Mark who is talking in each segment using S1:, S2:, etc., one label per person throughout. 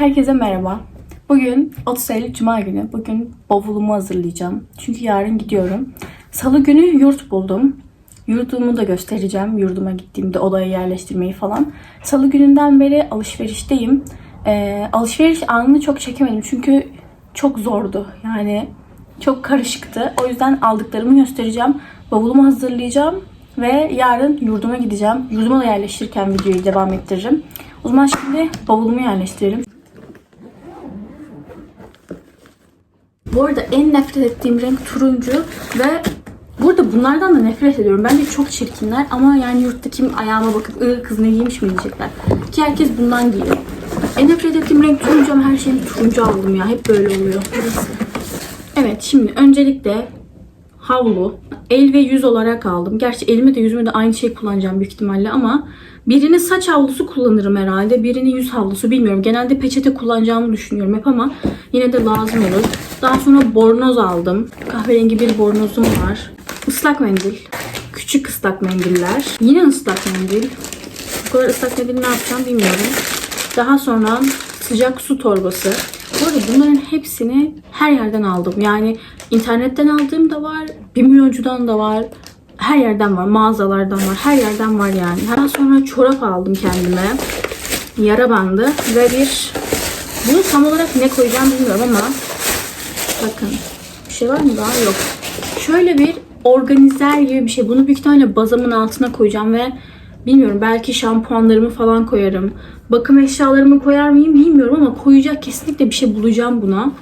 S1: Herkese merhaba. Bugün 30 Eylül Cuma günü. Bugün bavulumu hazırlayacağım. Çünkü yarın gidiyorum. Salı günü yurt buldum. Yurdumu da göstereceğim. Yurduma gittiğimde odaya yerleştirmeyi falan. Salı gününden beri alışverişteyim. Ee, alışveriş anını çok çekemedim. Çünkü çok zordu. Yani çok karışıktı. O yüzden aldıklarımı göstereceğim. Bavulumu hazırlayacağım. Ve yarın yurduma gideceğim. Yurduma da yerleştirirken videoyu devam ettiririm. O zaman şimdi bavulumu yerleştirelim. Bu arada en nefret ettiğim renk turuncu ve burada bunlardan da nefret ediyorum. Bence çok çirkinler ama yani yurtta kim ayağıma bakıp ıı kız ne giymiş mi diyecekler. Ki herkes bundan giyiyor. En nefret ettiğim renk turuncu ama her şeyi turuncu aldım ya. Hep böyle oluyor. Evet şimdi öncelikle havlu. El ve yüz olarak aldım. Gerçi elime de yüzüme de aynı şey kullanacağım büyük ihtimalle ama birini saç havlusu kullanırım herhalde. Birini yüz havlusu bilmiyorum. Genelde peçete kullanacağımı düşünüyorum hep ama yine de lazım olur. Daha sonra bornoz aldım. Kahverengi bir bornozum var. Islak mendil. Küçük ıslak mendiller. Yine ıslak mendil. Bu kadar ıslak mendil ne yapacağım bilmiyorum. Daha sonra sıcak su torbası. Bu arada bunların hepsini her yerden aldım. Yani internetten aldığım da var, bir milyoncudan da var. Her yerden var, mağazalardan var, her yerden var yani. Daha sonra çorap aldım kendime. Yara bandı ve bir... Bunu tam olarak ne koyacağım bilmiyorum ama bakın bir şey var mı daha? Yok. Şöyle bir organizer gibi bir şey. Bunu büyük ihtimalle bazamın altına koyacağım ve bilmiyorum belki şampuanlarımı falan koyarım. Bakım eşyalarımı koyar mıyım bilmiyorum ama koyacak kesinlikle bir şey bulacağım buna.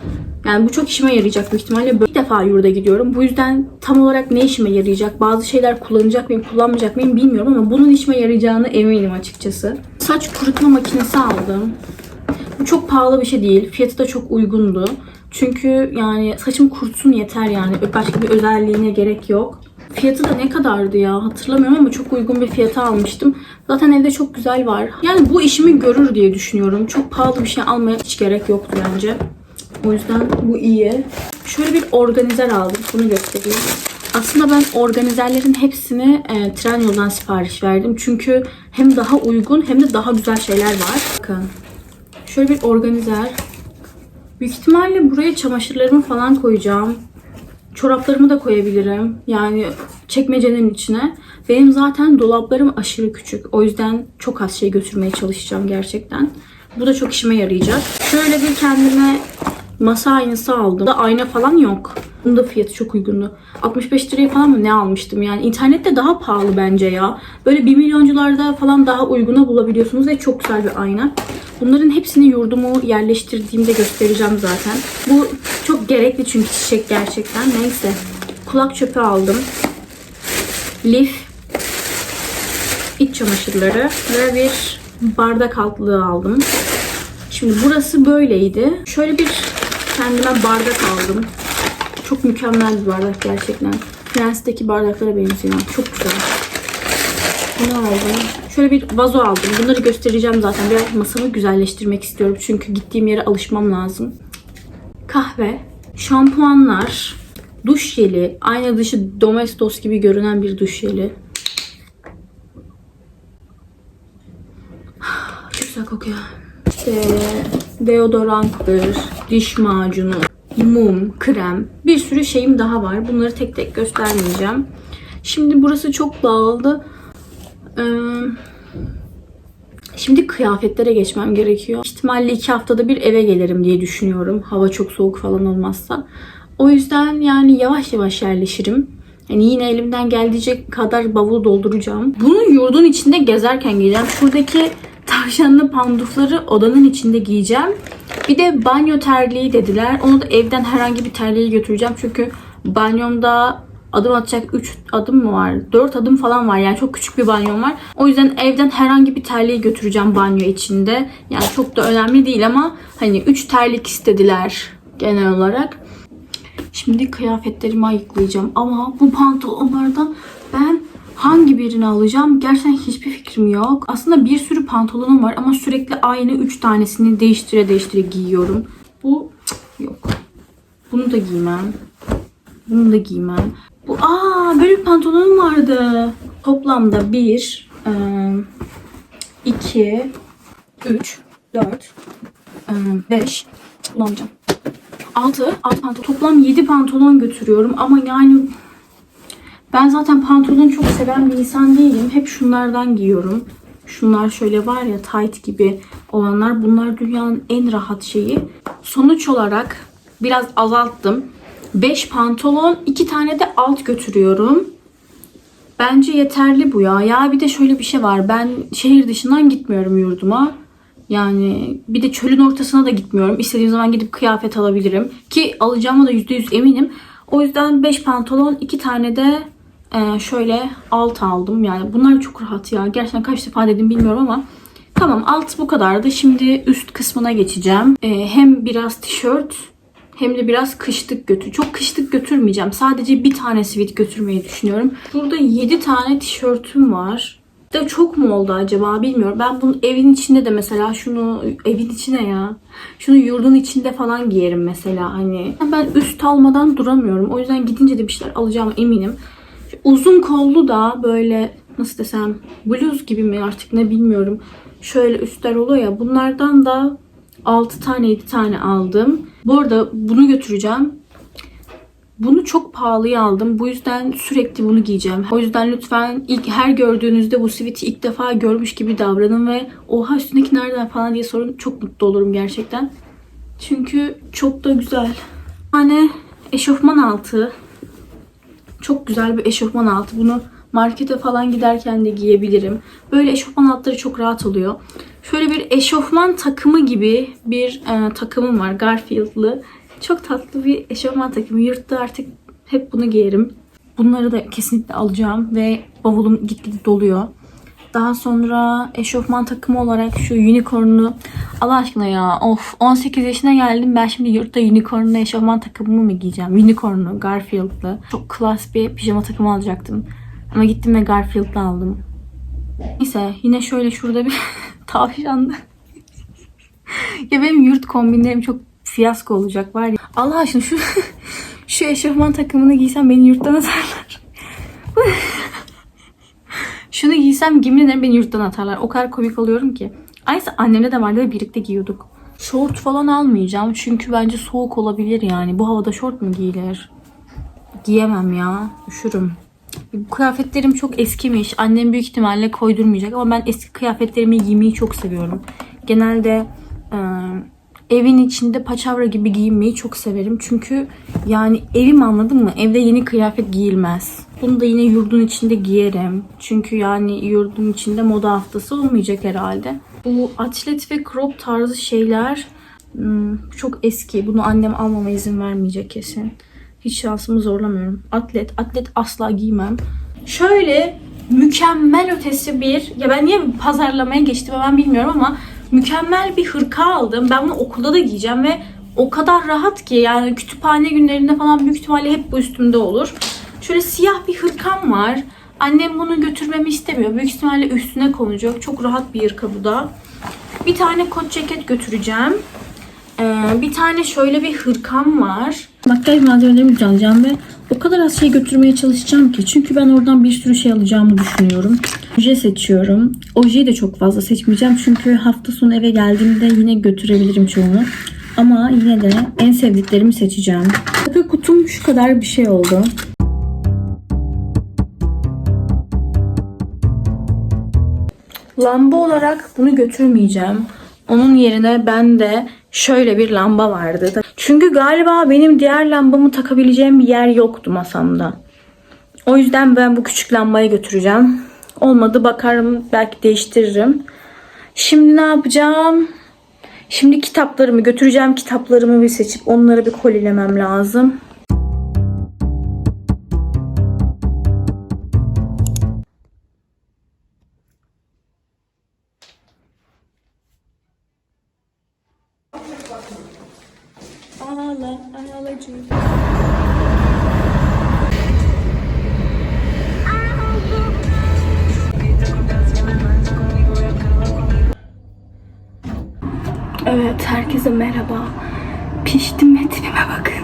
S1: Yani bu çok işime yarayacak büyük ihtimalle. Bir defa yurda gidiyorum. Bu yüzden tam olarak ne işime yarayacak? Bazı şeyler kullanacak mıyım, kullanmayacak mıyım bilmiyorum ama bunun işime yarayacağını eminim açıkçası. Saç kurutma makinesi aldım. Bu çok pahalı bir şey değil. Fiyatı da çok uygundu. Çünkü yani saçım kurutsun yeter yani. Başka bir özelliğine gerek yok. Fiyatı da ne kadardı ya hatırlamıyorum ama çok uygun bir fiyata almıştım. Zaten evde çok güzel var. Yani bu işimi görür diye düşünüyorum. Çok pahalı bir şey almaya hiç gerek yoktu bence. O yüzden bu iyi. Şöyle bir organizer aldım. Bunu göstereyim. Aslında ben organizerlerin hepsini e, Trendyol'dan sipariş verdim. Çünkü hem daha uygun hem de daha güzel şeyler var. Bakın. Şöyle bir organizer. Büyük ihtimalle buraya çamaşırlarımı falan koyacağım. Çoraplarımı da koyabilirim. Yani çekmecenin içine. Benim zaten dolaplarım aşırı küçük. O yüzden çok az şey götürmeye çalışacağım gerçekten. Bu da çok işime yarayacak. Şöyle bir kendime masa aynası aldım. Da ayna falan yok. Bunun da fiyatı çok uygundu. 65 liraya falan mı ne almıştım yani. internette daha pahalı bence ya. Böyle 1 milyoncularda falan daha uyguna bulabiliyorsunuz ve çok güzel bir ayna. Bunların hepsini yurdumu yerleştirdiğimde göstereceğim zaten. Bu çok gerekli çünkü çiçek gerçekten. Neyse. Kulak çöpü aldım. Lif. iç çamaşırları ve bir bardak altlığı aldım. Şimdi burası böyleydi. Şöyle bir kendime bardak aldım. Çok mükemmel bir bardak gerçekten. Prens'teki bardaklara benziyor. Çok güzel. Bunu aldım. Şöyle bir vazo aldım. Bunları göstereceğim zaten. Biraz masamı güzelleştirmek istiyorum. Çünkü gittiğim yere alışmam lazım. Kahve, şampuanlar, duş jeli, ayna dışı Domestos gibi görünen bir duş jeli. Çok güzel kokuyor. İşte deodoranttır, diş macunu, mum, krem, bir sürü şeyim daha var. Bunları tek tek göstermeyeceğim. Şimdi burası çok dağıldı. Ee, şimdi kıyafetlere geçmem gerekiyor. İhtimalle iki haftada bir eve gelirim diye düşünüyorum. Hava çok soğuk falan olmazsa. O yüzden yani yavaş yavaş yerleşirim. Yani yine elimden geldiğince kadar bavul dolduracağım. Bunu yurdun içinde gezerken giyeceğim. Şuradaki tavşanlı pandufları odanın içinde giyeceğim. Bir de banyo terliği dediler. Onu da evden herhangi bir terliği götüreceğim. Çünkü banyomda adım atacak 3 adım mı var? 4 adım falan var. Yani çok küçük bir banyom var. O yüzden evden herhangi bir terliği götüreceğim banyo içinde. Yani çok da önemli değil ama hani 3 terlik istediler genel olarak. Şimdi kıyafetlerimi ayıklayacağım. Ama bu pantolonlardan ben hangi birini alacağım? Gerçekten hiçbir fikrim yok. Aslında bir sürü pantolonum var ama sürekli aynı 3 tanesini değiştire değiştire giyiyorum. Bu yok. Bunu da giymem. Bunu da giymem. Bu aa böyle bir pantolonum vardı. Toplamda 1 2 3 4 5 kullanacağım. 6, 6 pantolon. Toplam 7 pantolon götürüyorum ama yani ben zaten pantolon çok seven bir insan değilim. Hep şunlardan giyiyorum. Şunlar şöyle var ya tight gibi olanlar. Bunlar dünyanın en rahat şeyi. Sonuç olarak biraz azalttım. 5 pantolon, 2 tane de alt götürüyorum. Bence yeterli bu ya. Ya bir de şöyle bir şey var. Ben şehir dışından gitmiyorum yurduma. Yani bir de çölün ortasına da gitmiyorum. İstediğim zaman gidip kıyafet alabilirim. Ki alacağıma da %100 eminim. O yüzden 5 pantolon, 2 tane de e, şöyle alt aldım. Yani bunlar çok rahat ya. Gerçekten kaç defa dedim bilmiyorum ama. Tamam alt bu kadardı. Şimdi üst kısmına geçeceğim. E, hem biraz tişört hem de biraz kışlık götür. Çok kışlık götürmeyeceğim. Sadece bir tane sweat götürmeyi düşünüyorum. Burada 7 tane tişörtüm var. De çok mu oldu acaba bilmiyorum. Ben bunu evin içinde de mesela şunu evin içine ya. Şunu yurdun içinde falan giyerim mesela hani. Ben üst almadan duramıyorum. O yüzden gidince de bir şeyler alacağım eminim. Uzun kollu da böyle nasıl desem bluz gibi mi artık ne bilmiyorum. Şöyle üstler oluyor ya bunlardan da 6 tane 7 tane aldım. Bu arada bunu götüreceğim. Bunu çok pahalıya aldım. Bu yüzden sürekli bunu giyeceğim. O yüzden lütfen ilk her gördüğünüzde bu sweat'i ilk defa görmüş gibi davranın ve oha üstündeki nereden falan diye sorun. Çok mutlu olurum gerçekten. Çünkü çok da güzel. Tane eşofman altı. Çok güzel bir eşofman altı. Bunu markete falan giderken de giyebilirim. Böyle eşofman altları çok rahat oluyor. Şöyle bir eşofman takımı gibi bir e, takımım var. Garfield'lı. Çok tatlı bir eşofman takımı. Yurtta artık hep bunu giyerim. Bunları da kesinlikle alacağım ve bavulum gitgide doluyor. Daha sonra eşofman takımı olarak şu unicorn'lu Allah aşkına ya of 18 yaşına geldim ben şimdi yurtta unicorn'lu eşofman takımımı mı giyeceğim? Unicorn'lu Garfield'lı. Çok klas bir pijama takımı alacaktım. Ama gittim ve Garfield'lı aldım. Neyse yine şöyle şurada bir tavşanlı. ya benim yurt kombinlerim çok fiyasko olacak var ya. Allah aşkına şu şu eşofman takımını giysem beni yurttan atarlar. Şunu giysem yemin ederim beni yurttan atarlar. O kadar komik oluyorum ki. Aynısı annemle de vardı ve birlikte giyiyorduk. Şort falan almayacağım çünkü bence soğuk olabilir yani. Bu havada şort mu giyilir? Giyemem ya. Üşürüm. Kıyafetlerim çok eskimiş. Annem büyük ihtimalle koydurmayacak ama ben eski kıyafetlerimi giymeyi çok seviyorum. Genelde e, evin içinde paçavra gibi giyinmeyi çok severim. Çünkü yani evim anladın mı? Evde yeni kıyafet giyilmez. Bunu da yine yurdun içinde giyerim. Çünkü yani yurdun içinde moda haftası olmayacak herhalde. Bu atlet ve crop tarzı şeyler hmm, çok eski. Bunu annem almama izin vermeyecek kesin. Hiç şansımı zorlamıyorum. Atlet, atlet asla giymem. Şöyle mükemmel ötesi bir, ya ben niye pazarlamaya geçtim ben bilmiyorum ama mükemmel bir hırka aldım. Ben bunu okulda da giyeceğim ve o kadar rahat ki yani kütüphane günlerinde falan büyük ihtimalle hep bu üstümde olur. Şöyle siyah bir hırkam var. Annem bunu götürmemi istemiyor. Büyük ihtimalle üstüne konacak. Çok rahat bir hırka bu da. Bir tane kot ceket götüreceğim. Ee, bir tane şöyle bir hırkam var. Makyaj malzemelerimi alacağım ve o kadar az şey götürmeye çalışacağım ki. Çünkü ben oradan bir sürü şey alacağımı düşünüyorum. Oje seçiyorum. Ojeyi de çok fazla seçmeyeceğim. Çünkü hafta sonu eve geldiğimde yine götürebilirim çoğunu. Ama yine de en sevdiklerimi seçeceğim. Takı kutum şu kadar bir şey oldu. Lamba olarak bunu götürmeyeceğim. Onun yerine bende şöyle bir lamba vardı. Çünkü galiba benim diğer lambamı takabileceğim bir yer yoktu masamda. O yüzden ben bu küçük lambayı götüreceğim. Olmadı bakarım belki değiştiririm. Şimdi ne yapacağım? Şimdi kitaplarımı götüreceğim. Kitaplarımı bir seçip onları bir kolilemem lazım. Evet, herkese merhaba. Piştim ve bakın.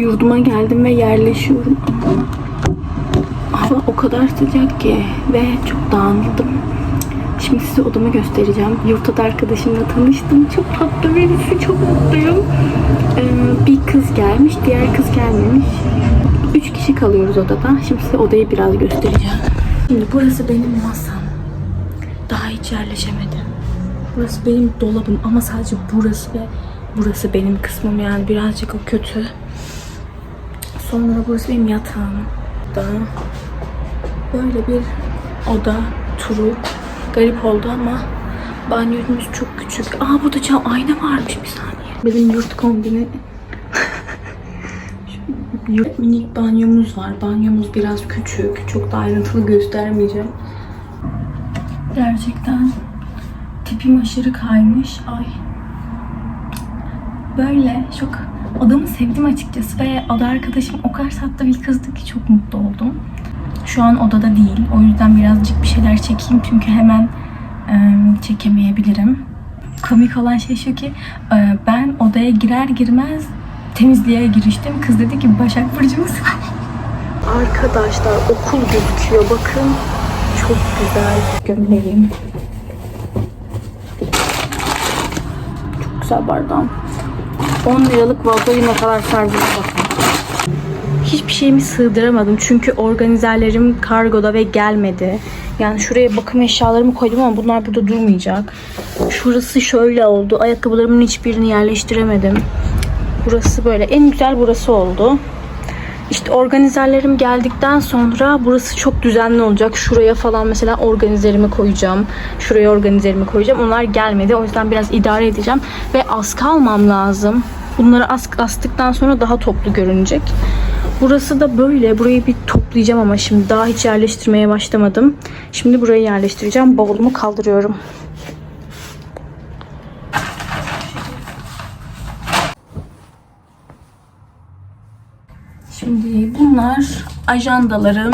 S1: Yurduma geldim ve yerleşiyorum ama hava o kadar sıcak ki ve çok dağıldım. Şimdi size odamı göstereceğim. Yurtta arkadaşımla tanıştım. Çok tatlı birisi, çok mutluyum. Ee, bir kız gelmiş, diğer kız gelmemiş. Üç kişi kalıyoruz odada. Şimdi size odayı biraz göstereceğim. Şimdi burası benim masam. Daha hiç yerleşemedim. Burası benim dolabım ama sadece burası ve burası benim kısmım yani birazcık o kötü. Sonra burası benim yatağım. Da böyle bir oda turu. Garip oldu ama banyomuz çok küçük. Aa burada cam ayna varmış bir saniye. Benim yurt kombini minik banyomuz var. Banyomuz biraz küçük. Çok da ayrıntılı göstermeyeceğim. Gerçekten tipim aşırı kaymış. Ay. Böyle çok odamı sevdim açıkçası ve oda arkadaşım o kadar tatlı bir kızdı ki çok mutlu oldum. Şu an odada değil. O yüzden birazcık bir şeyler çekeyim çünkü hemen e, çekemeyebilirim. Komik olan şey şu ki e, ben odaya girer girmez temizliğe giriştim. Kız dedi ki Başak Burcu'muz Arkadaşlar okul gözüküyor bakın. Çok güzel. Gömleğim. Güzel bardağım. 10 liralık vazoyu ne kadar sardığına bakın. Hiçbir şeyimi sığdıramadım çünkü organizerlerim kargoda ve gelmedi. Yani şuraya bakım eşyalarımı koydum ama bunlar burada durmayacak. Şurası şöyle oldu. Ayakkabılarımın hiçbirini yerleştiremedim. Burası böyle. En güzel burası oldu. İşte organizerlerim geldikten sonra burası çok düzenli olacak. Şuraya falan mesela organizerimi koyacağım. Şuraya organizerimi koyacağım. Onlar gelmedi. O yüzden biraz idare edeceğim. Ve askı almam lazım. Bunları ask astıktan sonra daha toplu görünecek. Burası da böyle. Burayı bir toplayacağım ama şimdi daha hiç yerleştirmeye başlamadım. Şimdi burayı yerleştireceğim. Bavulumu kaldırıyorum. Şimdi bunlar ajandalarım.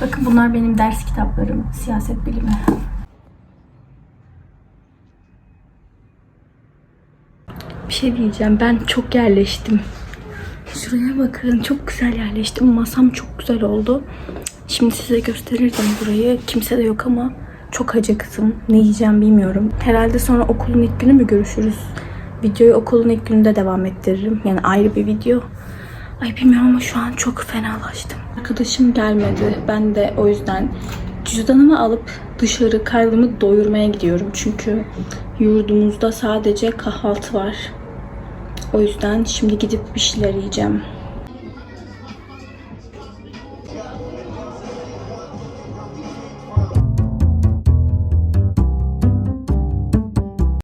S1: Bakın bunlar benim ders kitaplarım. Siyaset bilimi. Bir şey diyeceğim. Ben çok yerleştim. Şuraya bakın. Çok güzel yerleştim. Masam çok güzel oldu. Şimdi size gösterirdim burayı. Kimse de yok ama çok acıktım. Ne yiyeceğim bilmiyorum. Herhalde sonra okulun ilk günü mü görüşürüz? Videoyu okulun ilk gününde devam ettiririm. Yani ayrı bir video. Ay bilmiyorum ama şu an çok fenalaştım. Arkadaşım gelmedi. Ben de o yüzden cüzdanımı alıp dışarı karnımı doyurmaya gidiyorum. Çünkü yurdumuzda sadece kahvaltı var. O yüzden şimdi gidip bir şeyler yiyeceğim.